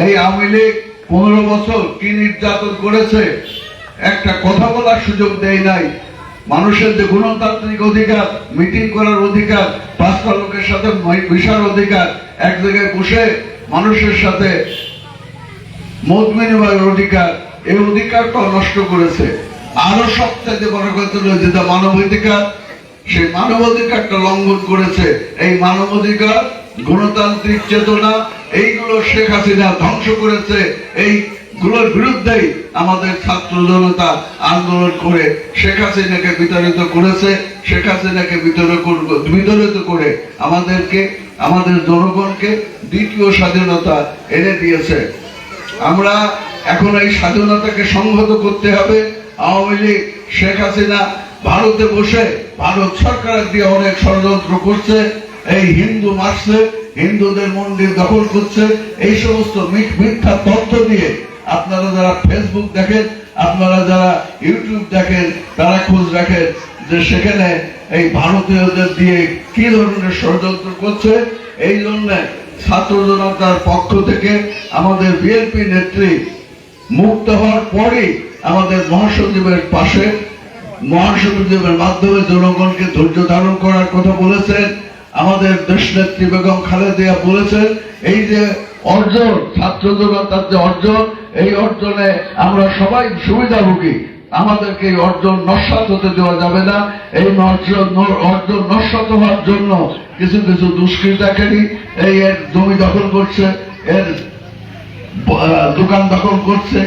এই আওয়ামী লীগ পনেরো বছর কি নির্যাতন করেছে, একটা কথা বলার সুযোগ দেয় নাই। মানুষের যে গণতান্ত্রিক অধিকার, মিটিং করার অধিকার, পাঁচটা লোকের সাথে মিশার অধিকার, এক জায়গায় বসে মানুষের সাথে মত বিনিময়ের অধিকার, এই অধিকারটা নষ্ট করেছে। আরও সবচেয়ে বড় কথা হলো যেটা মানব অধিকার সেই মানব অধিকারটা লঙ্ঘন করেছে। এই মানব অধিকার গণতান্ত্রিক চেতনা, এইগুলো শেখ হাসিনা ধ্বংস করেছে। এই গুলোর বিরুদ্ধেই আমাদের ছাত্র জনতা আন্দোলন করে শেখ হাসিনাকে বিতাড়িত করেছে। শেখ হাসিনাকে বিতরণ বিতরিত করে আমাদেরকে, আমাদের জনগণকে দ্বিতীয় স্বাধীনতা এনে দিয়েছে। আমরা এখন এই স্বাধীনতাকে সংহত করতে হবে। আওয়ামী লীগ, শেখ হাসিনা ভারতে বসে ভারত সরকার দিয়ে অনেক ষড়যন্ত্র করছে। এই হিন্দু মারছে হিন্দুদের মন্দির দখল করছে, এই সমস্ত মিথ্যা তথ্য দিয়ে আপনারা যারা ফেসবুক দেখেন, আপনারা যারা ইউটিউব দেখেন, তারা খোঁজ রাখেন যে সেখানে এই ভারতীয়দের দিয়ে কি ধরনের ষড়যন্ত্র করছে। এই জন্য ছাত্র জনতার পক্ষ থেকে আমাদের বিএনপি নেত্রী মুক্ত হওয়ার পরই আমাদের মহাসচিবের পাশে, মহাসচিবের মাধ্যমে জনগণকে ধৈর্য ধারণ করার কথা বলেছেন। আমাদের দেশ নেত্রী বেগম খালেদিয়া বলেছেন, এই যে অর্জন, ছাত্র জনতার যে অর্জন, এই অর্জনে আমরা সবাই সুবিধাভোগী। আমাদেরকে এই অর্জন নস্বাত হতে দেওয়া যাবে না। এই অর্জন অর্জন নস্বাত হওয়ার জন্য কিছু কিছু দুষ্কৃতাকারী এই এর জমি দখল করছে, এর দোকান দখল করছে।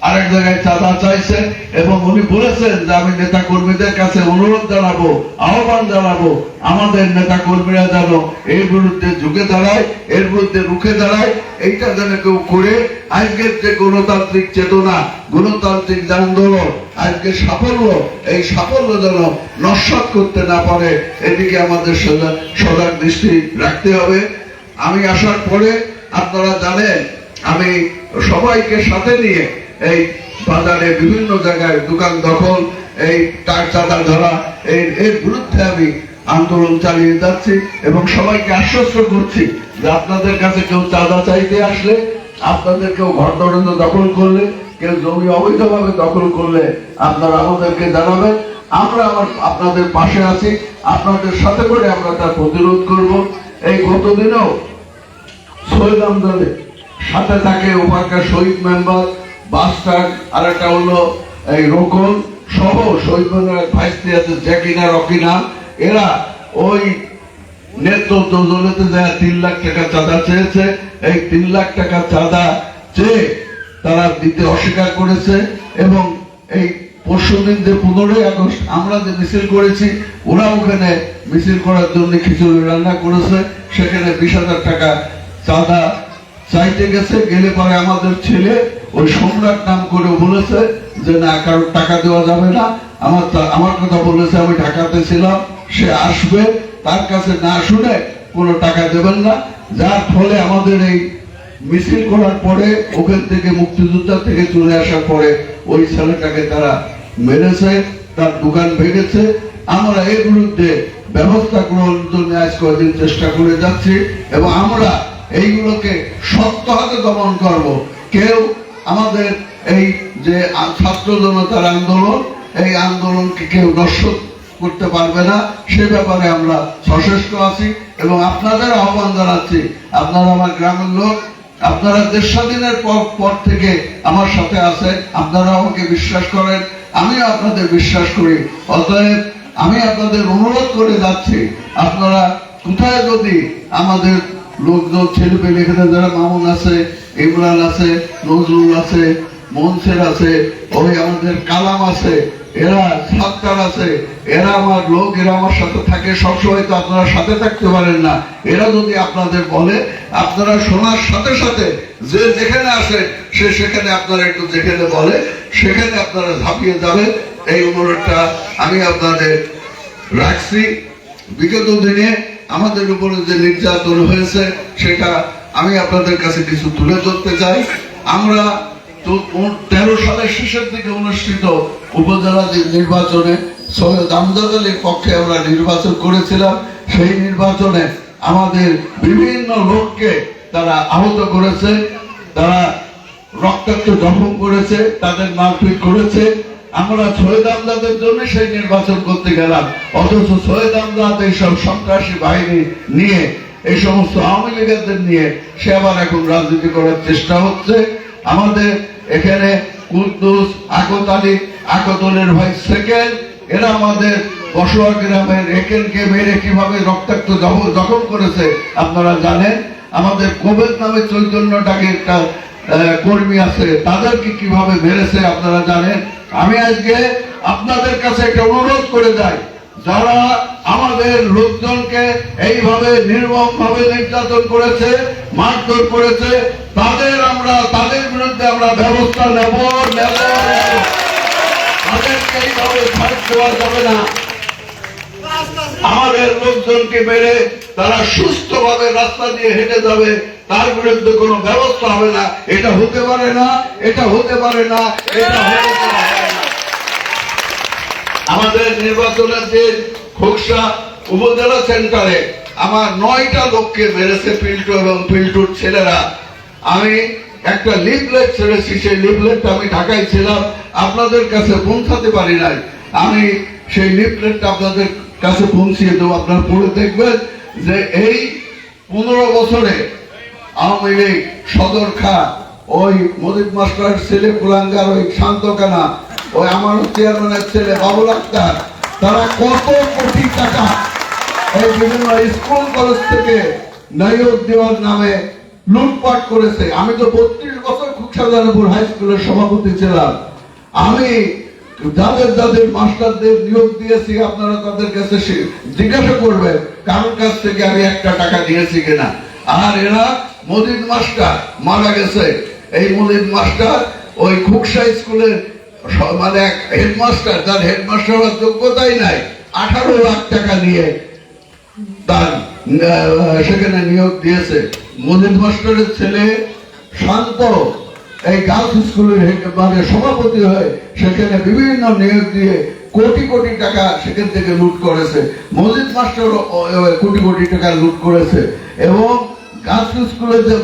আরেক জায়গায় চাঁদা চাইছে এবং উনি বলেছেন যে আমি নেতা কর্মীদের কাছে অনুরোধ জানাব, আহ্বান জানাব, আমাদের নেতা কর্মীরা যেন এর বিরুদ্ধে ঝুঁকে দাঁড়ায়, এর বিরুদ্ধে রুখে দাঁড়ায়, এইটা যেন কেউ করে। আজকের যে গণতান্ত্রিক চেতনা, গণতান্ত্রিক আন্দোলন আজকে সাফল্য, এই সাফল্য যেন নস্বাত করতে না পারে, এদিকে আমাদের সজা- সজাগ দৃষ্টি রাখতে হবে। আমি আসার পরে আপনারা জানেন, আমি সবাইকে সাথে নিয়ে এই বাজারে বিভিন্ন জায়গায় দোকান দখল, এই টাক চাঁদা ধরা, এর এর বিরুদ্ধে আমি আন্দোলন চালিয়ে যাচ্ছি এবং সবাইকে আশ্বস্ত করছি যে আপনাদের কাছে কেউ চাঁদা চাইতে আসলে, আপনাদের কেউ ঘর দরজা দখল করলে, কেউ জমি অবৈধভাবে দখল করলে আপনারা আমাদেরকে জানাবেন। আমরা আমার আপনাদের পাশে আছি, আপনাদের সাথে করে আমরা তার প্রতিরোধ করব। এই গতদিনেও শহীদ আমদানে, সাথে থাকে ওখানকার শহীদ মেম্বার বাস্টার আর একটা হলো এই রোকন সহ শহীদ মেম্বার ভাইস্তি আছে জ্যাকিনা রকিনা এরা ওই নেতৃত্ব দলেতে যায় তিন লাখ টাকা চাঁদা চেয়েছে, এই তিন লাখ টাকা চাঁদা চেয়ে তারা দিতে অস্বীকার করেছে এবং এই পরশুদিন যে পনেরোই আগস্ট আমরা যে মিছিল করেছি ওরা ওখানে মিছিল করার জন্য খিচুড়ি রান্না করেছে, সেখানে বিশ হাজার টাকা চাঁদা চাইতে গেছে, গেলে পরে আমাদের ছেলে ওই সম্রাট নাম করে বলেছে যে, না, কারোর টাকা দেওয়া যাবে না। আমার আমার কথা বলেছে, আমি ঢাকাতে ছিলাম, সে আসবে, তার কাছে না শুনে কোনো টাকা দেবেন না। যার ফলে আমাদের এই মিছিল করার পরে, ওখান থেকে মুক্তিযোদ্ধা থেকে চলে আসার পরে ওই ছেলেটাকে তারা মেরেছে, তার দোকান ভেঙেছে। আমরা এর বিরুদ্ধে ব্যবস্থা গ্রহণের জন্য আজ কয়েকদিন চেষ্টা করে যাচ্ছি এবং আমরা এইগুলোকে শক্ত হাতে দমন করব। কেউ আমাদের এই যে ছাত্র জনতার আন্দোলন, এই আন্দোলনকে কেউ দর্শক করতে পারবে না। সে ব্যাপারে আমরা সচেষ্ট আছি এবং আপনাদের আহ্বান জানাচ্ছি। আপনারা আমার গ্রামের লোক, আপনারা দেশ স্বাধীনের পর থেকে আমার সাথে আছেন আপনারা আমাকে বিশ্বাস করেন। আমিও আপনাদের বিশ্বাস করি। অতএব আমি আপনাদের অনুরোধ করে যাচ্ছি, আপনারা কোথায় যদি আমাদের লোকজন ছেলে পেলে এখানে যারা মামুন আছে, ইমরান আছে, নজরুল আছে, মনসের আছে, ওই আমাদের কালাম আছে, এরা সাত্তার আছে, এরা আমার লোক, এরা আমার সাথে থাকে, সবসময় তো আপনারা সাথে থাকতে পারেন না। এরা যদি আপনাদের বলে, আপনারা শোনার সাথে সাথে যে যেখানে আসে, সে সেখানে আপনারা একটু যেখানে বলে, সেখানে আপনারা ঝাঁপিয়ে যাবেন এই অনুরোধটা আমি আপনাদের রাখছি। বিগত দিনে আমাদের উপরে যে নির্যাতন হয়েছে, সেটা আমি আপনাদের কাছে কিছু তুলে ধরতে চাই। আমরা তেরো সালের শেষের দিকে অনুষ্ঠিত উপজেলা নির্বাচনে সৈয়দ আমজাদ আলীর পক্ষে আমরা নির্বাচন করেছিলাম। সেই নির্বাচনে আমাদের বিভিন্ন লোককে তারা আহত করেছে, তারা রক্তাক্ত জখম করেছে, তাদের মারপিট করেছে। আমরা শহীদ আমদাদের জন্য সেই নির্বাচন করতে গেলাম। অথচ শহীদ আমদাদ এইসব সন্ত্রাসী বাহিনী নিয়ে, এই সমস্ত আওয়ামী লীগের নিয়ে সে আবার এখন রাজনীতি করার চেষ্টা হচ্ছে। আমাদের এখানে কুদ্দুস, আকত আলী আকতলের ভাই সেকেন্ড এরা আমাদের বসুয়া গ্রামের একেনকে মেরে কীভাবে রক্তাক্ত জখম করেছে আপনারা জানেন? আমাদের কোভিড নামে চৈতন্যটাকে একটা কর্মী আছে, তাদেরকে কীভাবে মেরেছে আপনারা জানেন? আমি আজকে আপনাদের কাছে একটা অনুরোধ করে যাই, যারা আমাদের লোকজনকে এইভাবে নির্মম ভাবে নির্যাতন করেছে, মারধর করেছে, তাদের আমরা, তাদের বিরুদ্ধে আমরা ব্যবস্থা নেব নেব। তাদেরকে এইভাবে ছাড় দেওয়া যাবে না। আমাদের লোকজনকে মেরে তারা সুস্থভাবে রাস্তা দিয়ে হেঁটে যাবে, তার বিরুদ্ধে কোনো ব্যবস্থা হবে না। এটা হতে পারে না, এটা হতে পারে না, এটা হতে পারে আমাদের নির্বাচনের দিন খোকসা উপজেলা সেন্টারে আমার নয়টা লোককে মেরেছে পিল্টু এবং পিল্টুর ছেলেরা। আমি একটা লিফলেট ছেড়েছি, সেই লিফলেটটা আমি ঢাকায় ছিলাম, আপনাদের কাছে পৌঁছাতে পারি নাই। আমি সেই লিফলেটটা আপনাদের কাছে পৌঁছিয়ে দেবো, আপনারা পড়ে দেখবেন যে এই পনেরো বছরে আওয়ামী লীগ সদর খা ওই মজিদ মাস্টার ছেলে কুলাঙ্গার, ওই শান্তকানা ওই আমার চেয়ারম্যানের ছেলে বাবুল আক্তার, তারা কত কোটি টাকা এই বিভিন্ন স্কুল কলেজ থেকে নাইয়ক দেওয়ার নামে লুটপাট করেছে। আমি তো বত্রিশ বছর খুকসাদারপুর হাই স্কুলের সভাপতি ছিলাম। আমি যাদের যাদের মাস্টারদের নিয়োগ দিয়েছি, আপনারা তাদের কাছে জিজ্ঞাসা করবেন, কারোর কাছ থেকে আমি একটা টাকা দিয়েছি কিনা। আর এরা মজিদ মাস্টার, মারা গেছে। এই মজিদ মাস্টার ওই খুকসা স্কুলের মানে এক হেডমাস্টার তার হেডমাস্টার হওয়ার যোগ্যতাই নাই। আঠারো লাখ টাকা নিয়ে তার সেখানে নিয়োগ দিয়েছে। মাস্টারের ছেলে শান্ত, এই গার্লস স্কুলের মানে সভাপতি হয়ে সেখানে বিভিন্ন নিয়োগ দিয়ে কোটি কোটি টাকা সেখান থেকে লুট করেছে। মজিদ মাস্টার কোটি কোটি টাকা লুট করেছে। এবং গার্লস স্কুলের যে